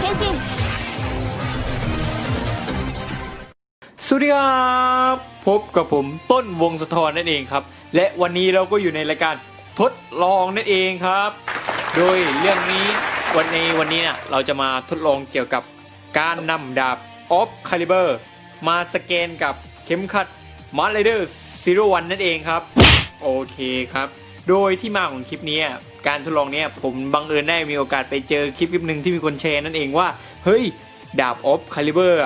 変身สวัสดีครับพบกับผมต้นวงสะทอนนั่นเองครับ และวันนี้เราก็อยู่ในรายการทดลองนั่นเองครับ โดยเรื่องนี้วันในวันนี้เนี่ยเราจะมาทดลองเกี่ยวกับการนำดาบออฟคาลิเบอร์มาสแกนกับเข็มขัดมาร์เรเดอร์ซีโรวันนั่นเองครับ โอเคครับ โดยที่มาของคลิปนี้ การทดลองเนี้ยผมบังเอิญได้มีโอกาสไปเจอคลิปคลิปหนึ่งที่มีคนแชร์นั่นเองว่า เฮ้ย ดาบออฟคาลิเบอร์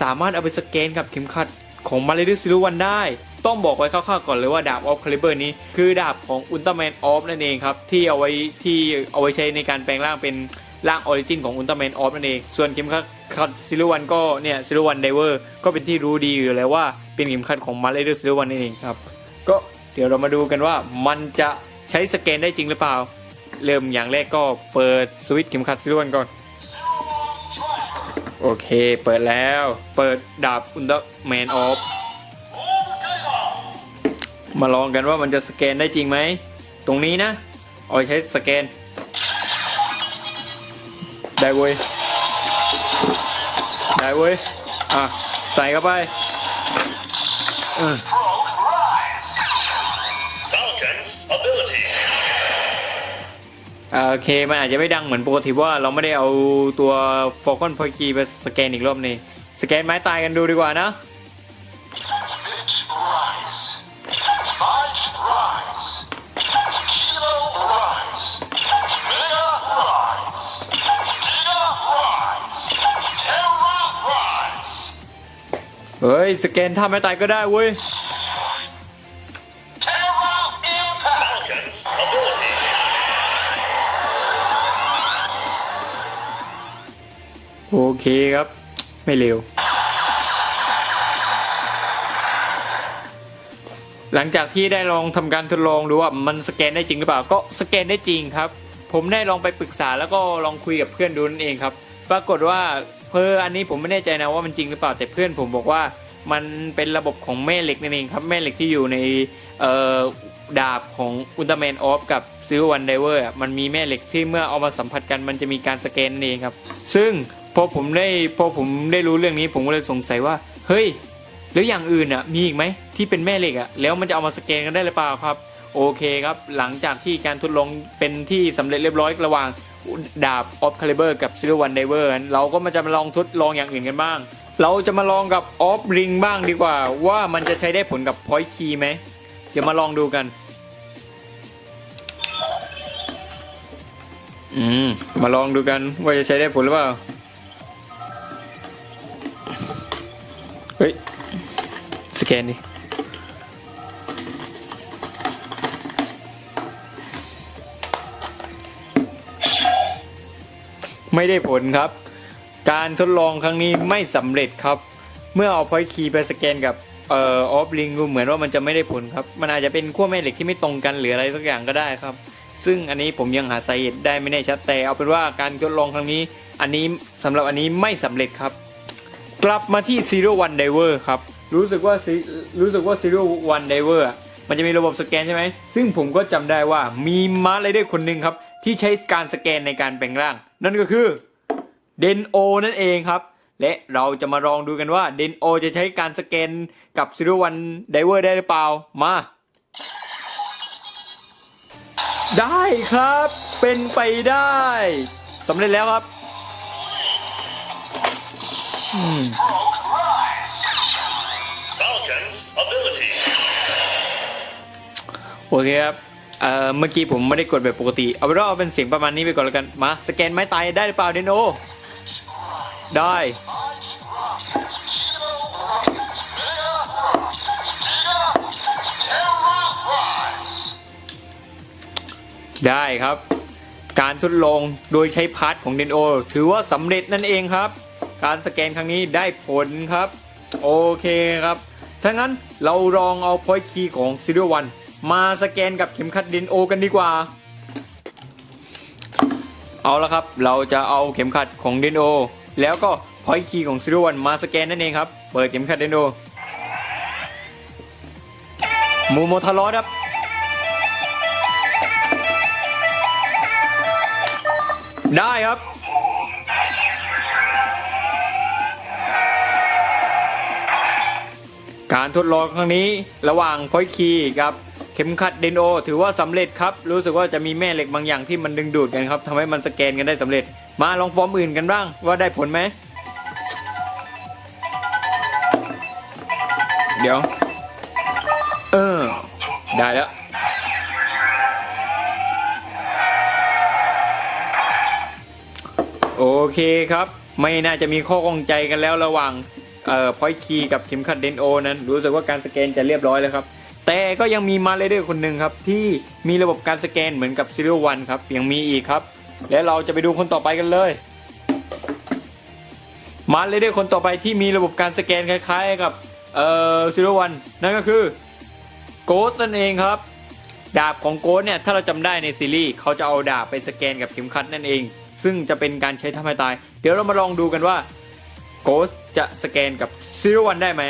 สามารถเอาไปสแกนกับเข็มขัดของมาเลดอร์ซิลวันได้ ต้องบอกไว้คร่าวๆก่อนเลยว่าดาบออฟคาลิเบอร์นี้ คือดาบของอุลตร้าแมนออฟนั่นเองครับ ที่เอาไว้ที่เอาไว้ใช้ในการแปลงร่างเป็นร่างออริจินของอุลตร้าแมนออฟนั่นเอง ส่วนเข็มขัดซิลวันก็เนี่ยซิลวันไดเวอร์ก็เป็นที่รู้ดีอยู่แล้วว่าเป็นเข็มขัดของมาเลดอร์ซิลวันนั่นเองครับก็เดี๋ยวเรามาดูกันว่ามันจะ ใช้สแกนได้จริงหรือเปล่า เริ่มอย่างแรกก็เปิดสวิตช์เข็มขัดซิลวันก่อน โอเค เปิดแล้ว เปิดดาบอุลตร้าแมนออฟ มาลองกันว่ามันจะสแกนได้จริงไหม ตรงนี้นะเอาใช้สแกน ได้เว้ย ได้เว้ย อะ ใส่เข้าไป อ โอเค มันอาจจะไม่ดังเหมือนปกติว่าเราไม่ได้เอาตัวฟอลคอนพอคีไปสแกนอีกรอบนี่สแกนไม้ตายกันดูดีกว่านะเฮ้ย สแกนท่าไม้ตายก็ได้เว้ย โอเคครับ ไม่เร็ว หลังจากที่ได้ลองทำการทดลองดูว่ามันสแกนได้จริงหรือเปล่า ก็สแกนได้จริงครับ ผมได้ลองไปปรึกษาแล้วก็ลองคุยกับเพื่อนดูนั่นเองครับ ปรากฏว่าเพออันนี้ผมไม่แน่ใจนะว่ามันจริงหรือเปล่าแต่เพื่อนผมบอกว่ามันเป็นระบบของแม่เหล็กนั่นเองครับ แม่เหล็กที่อยู่ในดาบของอุลตร้าแมนออฟกับซิลวันไดเวอร์มันมีแม่เหล็กที่เมื่อเอามาสัมผัสกันมันจะมีการสแกนนั่นเองครับ ซึ่ง พอผมได้พอผมได้รู้เรื่องนี้ผมก็เลยสงสัยว่า เฮ้ย แล้วอย่างอื่นอะมีอีกไหมที่เป็นแม่เหล็กอะแล้วมันจะเอามาสแกนกันได้หรือเปล่าครับ โอเคครับ หลังจากที่การทดลองเป็นที่สำเร็จเรียบร้อยระหว่างดาบออฟคาลิเบอร์กับซิลวันไดเวอร์เราก็มาจะมาลองทดลองอย่างอื่นกันบ้าง เราจะมาลองกับออฟริงบ้างดีกว่า ว่ามันจะใช้ได้ผลกับพอยต์คีไหมเดี๋ยวมาลองดูกันอืมมาลองดูกันว่าจะใช้ได้ผลหรือเปล่า นดิไม่ได้ผลครับ การทดลองครั้งนี้ไม่สำเร็จครับ เมื่อเอาพอยคีย์ไปสแกนกับเอ่อออฟลิงดูเหมือนว่ามันจะไม่ได้ผลครับ มันอาจจะเป็นขั้วแม่เหล็กที่ไม่ตรงกันหรืออะไรสักอย่างก็ได้ครับ ซึ่งอันนี้ผมยังหาสาเหตุได้ไม่แน่ชัดแต่เอาเป็นว่าการทดลองครั้งนี้ อันนี้สำหรับอันนี้ไม่สำเร็จครับ กลับมาที่ Zero One Diver ครับ รู้สึกว่า Ze- รู้สึกว่า Zero One Diver อะมันจะมีระบบสแกนใช่ไหม ซึ่งผมก็จำได้ว่ามีมาร์ไรเดอร์คนหนึ่งครับ ที่ใช้การสแกนในการแปลงร่าง นั่นก็คือเดนโอนั่นเองครับ และเราจะมาลองดูกันว่าเดนโอจะใช้การสแกนกับ Zero One Diver ได้หรือเปล่า มา ได้ครับ เป็นไปได้สำเร็จแล้วครับ อืม โอเคครับ เอ่อ เมื่อกี้ผมไม่ได้กดแบบปกติ เอาเป็นว่าเอาเป็นเสียงประมาณนี้ไปก่อนแล้วกัน มา สแกนไม้ตายได้หรือเปล่าเดนโอ ได้ ได้ครับ การทดลองโดยใช้พาร์ทของเดนโอ ถือว่าสำเร็จนั่นเองครับ การสแกนครั้งนี้ได้ผลครับ โอเคครับ ถ้างั้นเราลองเอาพอยต์คีย์ของซีเรียวัน มาสแกนกับเข็มขัดเดนโอกันดีกว่า เอาละครับ เราจะเอาเข็มขัดของเดนโอ แล้วก็พอยคีย์ของซีเรียวันมาสแกนนั่นเองครับ เปิดเข็มขัดเดนโอมูโมทารอสครับ ได้ครับการทดลองครั้งนี้ระหว่างพอยคีกับ เข็มขัดเดนโอถือว่าสำเร็จครับ รู้สึกว่าจะมีแม่เหล็กบางอย่างที่มันดึงดูดกันครับทำให้มันสแกนกันได้สำเร็จ มาลองฟอร์มอื่นกันบ้าง ว่าได้ผลไหม เดี๋ยว เออ ได้แล้ว โอเคครับ ไม่น่าจะมีข้อข้องใจกันแล้วระหว่างเอ่อพอยคีกับเข็มขัดเดนโอนั้น รู้สึกว่าการสแกนจะเรียบร้อยแล้วครับ แต่ก็ยังมีมาเลเดอร์คนหนึ่งครับ ที่มีระบบการสแกนเหมือนกับซีรีส์วันครับ ยังมีอีกครับ และเราจะไปดูคนต่อไปกันเลยมาเลเดอร์คนต่อไปที่มีระบบการสแกนคล้ายๆ กับเอ่อซีรีส์วันนั่นก็คือโกสนั่นเองครับ ดาบของโกสเนี่ยถ้าเราจำได้ในซีรีส์เขาจะเอาดาบไปสแกนกับเข็มขัดนั่นเอง ซึ่งจะเป็นการใช้ทำให้ตาย เดี๋ยวเรามาลองดูกันว่าโกสจะสแกนกับซีรีส์วันได้ไหม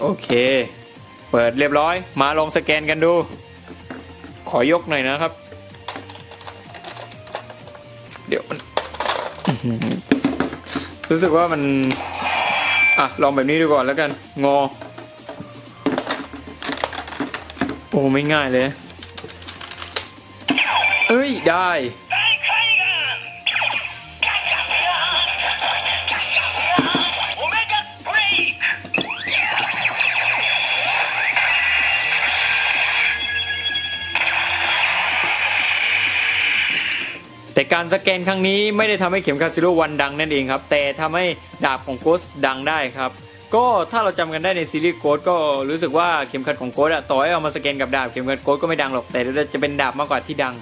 โอเค เปิดเรียบร้อย มาลองสแกนกันดู ขอยกหน่อยนะครับ เดี๋ยวมันรู้สึกว่ามัน อะ ลองแบบนี้ดูก่อนแล้วกัน งอ โอ้ ไม่ง่ายเลย เอ้ย ได้ แต่การสแกนครั้งนี้ไม่ได้ทำให้เข็มขัดซิโรวันดังนั่นเองครับ แต่ทำให้ดาบของโกสดังได้ครับ ก็ถ้าเราจำกันได้ในซีรีส์โกสก็รู้สึกว่าเข็มขัดของโกสอะต่อให้เอามาสแกนกับดาบเข็มขัดโกสก็ไม่ดังหรอกแต่จะเป็นดาบมากกว่าที่ดัง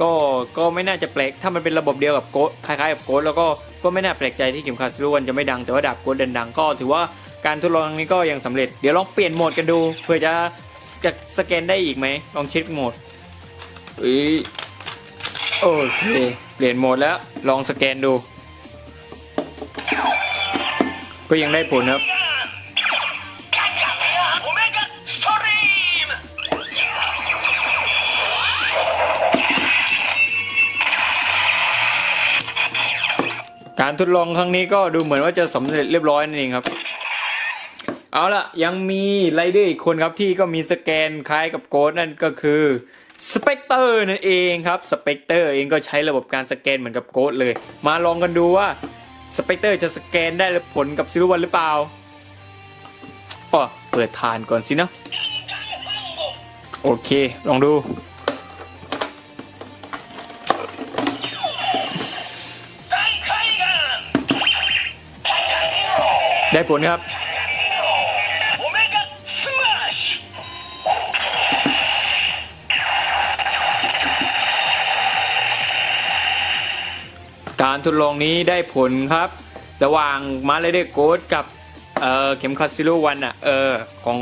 ก็ก็ไม่น่าจะแปลกถ้ามันเป็นระบบเดียวกับโกสคล้ายๆกับโกสแล้วก็ก็ไม่น่าแปลกใจที่เข็มขัดซิโรวันจะไม่ดังแต่ว่าดาบโกสเดินดังก็ถือว่าการทดลองนี้ก็ยังสำเร็จเดี๋ยวลองเปลี่ยนโหมดกันดูเพื่อจะจะสแกนได้อีกไหมลองเช็คโหมดเอ้ย โอเค เปลี่ยนโหมดแล้ว ลองสแกนดู ก็ยังได้ผลครับ การทดลองครั้งนี้ก็ดูเหมือนว่าจะสำเร็จเรียบร้อยนั่นเองครับ เอาล่ะ ยังมีไรเดอร์อีกคนครับที่ก็มีสแกนคล้ายกับโกดนั่นก็คือ สเปกเตอร์นั่นเองครับสเปกเตอร์เองก็ใช้ระบบการสแกนเหมือนกับโกดเลย มาลองกันดูว่าสเปกเตอร์จะสแกนได้ผลกับซิลวันหรือเปล่าอ๋อเปิดฐานก่อนสินะโอเค ลองดู ได้ผลครับ การทดลองนี้ได้ผลครับ ระหว่างมาเลเดโกดกับเออเข็มคัสซิลูวันอะเออของ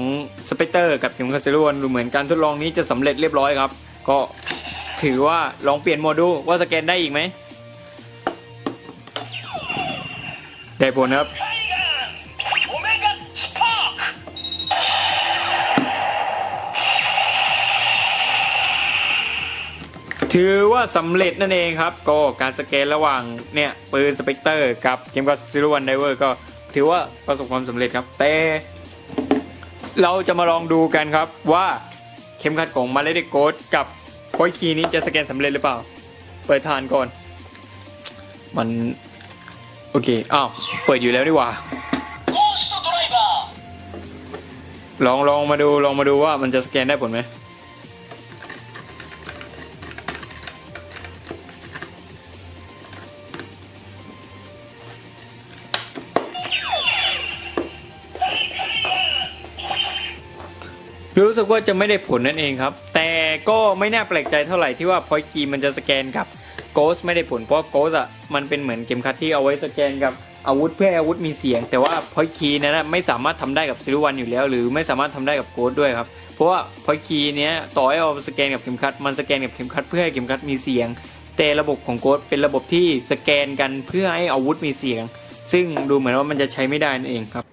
สเปเตอร์กับเข็มคัสซิลูวันดูเหมือนการทดลองนี้จะสำเร็จเรียบร้อยครับ ก็ถือว่าลองเปลี่ยนโมดดูว่าสแกนได้อีกไหมได้ผลครับ ถือว่าสำเร็จนั่นเองครับ ก็การสแกนระหว่างเนี่ยปืนสเปกเตอร์กับเกมกับซิลวันไดเวอร์ก็ถือว่าประสบความสำเร็จครับ แต่ เราจะมาลองดูกันครับว่าเข็มขัดของมาเลเดโกดกับโคอยคีนี้จะสแกนสำเร็จหรือเปล่า เปิดทานก่อน มัน โอเค อ้าว เปิดอยู่แล้วดีกว่า ลองลองมาดูลองมาดูว่ามันจะสแกนได้ผลไหม รู้สึกว่าจะไม่ได้ผลนั่นเองครับ แต่ก็ไม่น่าแปลกใจเท่าไหร่ที่ว่าพอยคีมันจะสแกนกับโกสไม่ได้ผลเพราะโกสอะมันเป็นเหมือนเข็มขัดที่เอาไว้สแกนกับอาวุธเพื่ออาวุธมีเสียง แต่ว่าพอยคีนั้นนะไม่สามารถทำได้กับซิลวันอยู่แล้ว หรือไม่สามารถทำได้กับโกสด้วยครับเพราะว่าพอยคีเนี้ยต่อให้เอาสแกนกับเข็มขัดมันสแกนกับเข็มขัดเพื่อให้เข็มขัดมีเสียง แต่ระบบของโกสเป็นระบบที่สแกนกันเพื่อให้อาวุธมีเสียง ซึ่งดูเหมือนว่ามันจะใช้ไม่ได้นั่นเองครับ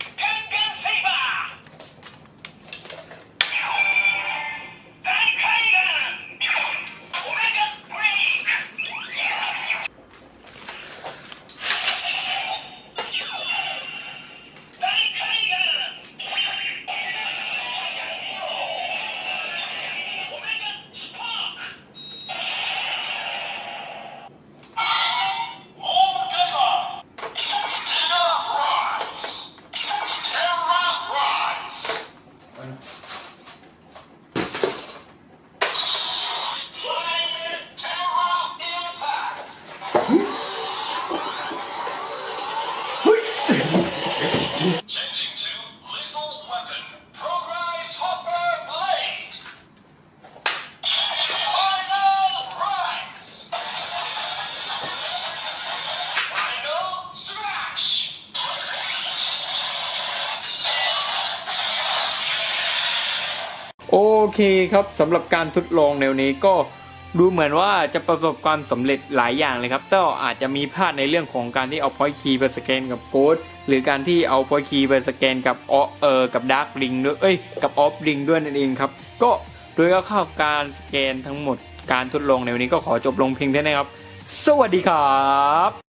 เคครับสำหรับการทดลองแนวนี้ก็ดูเหมือนว่าจะประสบความสำเร็จหลายอย่างเลยครับแต่อาจจะมีพลาดในเรื่องของการที่เอา point key ไปสแกนกับโค้ดหรือการที่เอา point key ไปสแกนกับออเออกับ dark ring ด้วยเอ้ยกับ off ring ด้วยนั่นเองครับ ก็โดยคร่าวๆการสแกนทั้งหมดการทดลองในวันนี้ก็ขอจบลงเพียงเท่านี้ครับ สวัสดีครับ